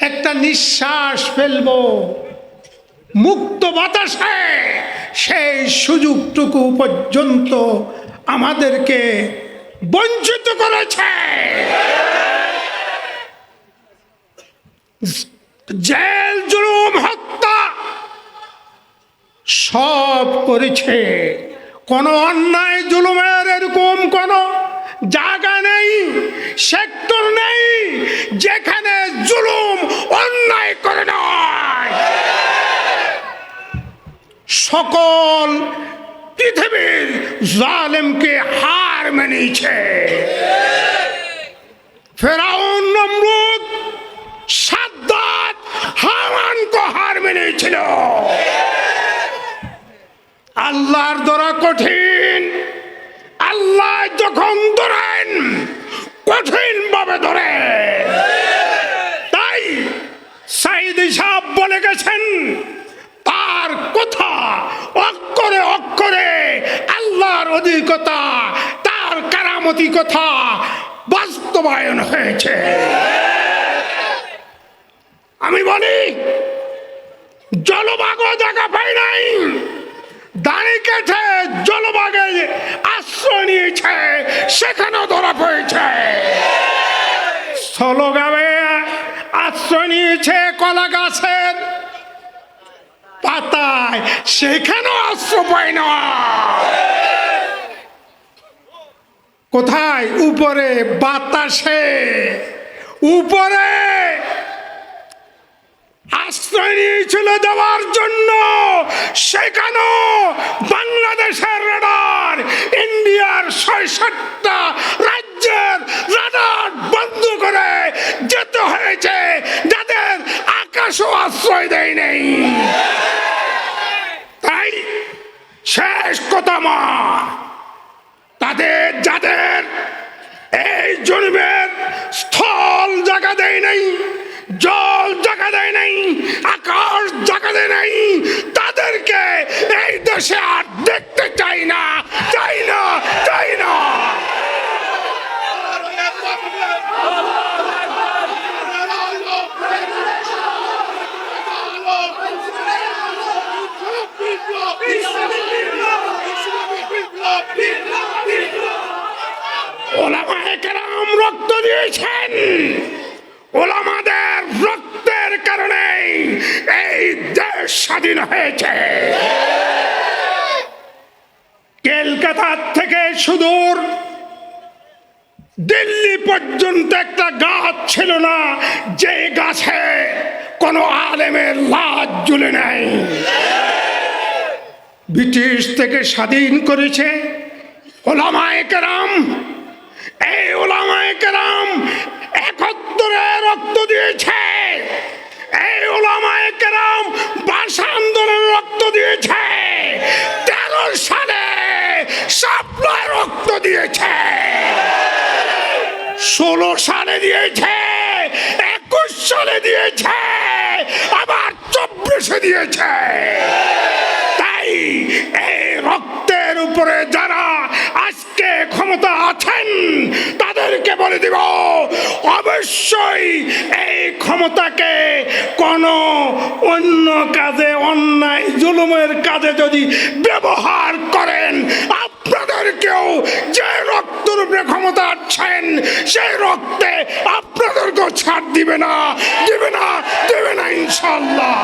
একটা নিঃশ্বাস ফেলব। মুক্ত বাতাসে সেই সুযোগটুকু পর্যন্ত আমাদেরকে বঞ্চিত করেছে। জেল, জুলুম, হত্যা সব করেছে। কোনো অন্যায়, জুলুমের এরকম কোনো জায়গা নেই, সেক্টর নেই, যেখানে জুলুম অন্যায় করে সকল পৃথিবীর জালেমকে হার মেনেছে। ফেরাউন, নমরুদ, সাদ্দাত হামানকে হার মেনেছিল। আল্লাহর দ্বারা কঠিন আল্লাহ যখন ধরেন কঠিন ভাবে ধরে তাই সাইদ সাহেব বলে গেছেন, তার কথা অক্ষরে অক্ষরে আল্লাহর অধিকতা, তার কারামতি কথা বাস্তবায়ন হয়েছে। আমি বলি জলবাগ জায়গা পাই নাই, দাঁড়ি কেটে জলভাগে আশ্রয় নিয়েছে, সেখানেও ধরা পড়েছে। স্থলগাবে আশ্রয় নিয়েছে সেখানেও আশ্রয় পায় না। কোথায়? উপরে, বাতাসে। উপরে। আশ্রয় নিয়েছিল দেওয়ার জন্য। সেখানেও বাংলাদেশের রাডার ইন্ডিয়ার ছয় সাতটা রাজ্যের রাডার বন্ধ করে যেতে হয়েছে। যাদের আকাশও আশ্রয় দেয় নেই। শেষ কথা মা তাদের, যাদের এই জন্মের স্থল জায়গা দেয় নাই, জল জায়গা দেয় নাই, আকাশ জায়গা দেয় নাই, তাদেরকে এই দেশে আর দেখতে চাই না চাই না চাই না কেরাম রক্ত দিয়েছেন। ওলামাদের রক্তের কারণে এই দেশ স্বাধীন হয়েছে। কলকাতার থেকে সুদূর, দিল্লি পর্যন্ত একটা গাছ ছিল না, যে গাছে কোনো আলেমের লাজ ঝুলে নেই। ব্রিটিশ থেকে স্বাধীন করেছে ওলামায়ে কেরাম এই ওলামায়ে কেরাম একত্তরে রক্ত দিয়েছে এই ওলামায়ে কেরাম ভাষা আন্দোলনে রক্ত দিয়েছে তেরো সালে সাপ্লাই রক্ত দিয়েছে ষোলো সালে দিয়েছে, একুশ সালে দিয়েছে, আবার চব্বিশে দিয়েছে। তাই এই রক্তের উপরে যারা আজকে ক্ষমতা আছেন, তাদেরকে বলে দিব, অবশ্যই এই ক্ষমতাকে কোন অন্য কাজে, অন্যায়, জুলুমের কাজে যদি ব্যবহার করেন, আপনাদেরকেও যে রক্তের উপরে ক্ষমতা আছেন সেই রক্তে আপনাদেরকেও ছাড় দিবে না দিবে না দেবে না ইনশাল্লাহ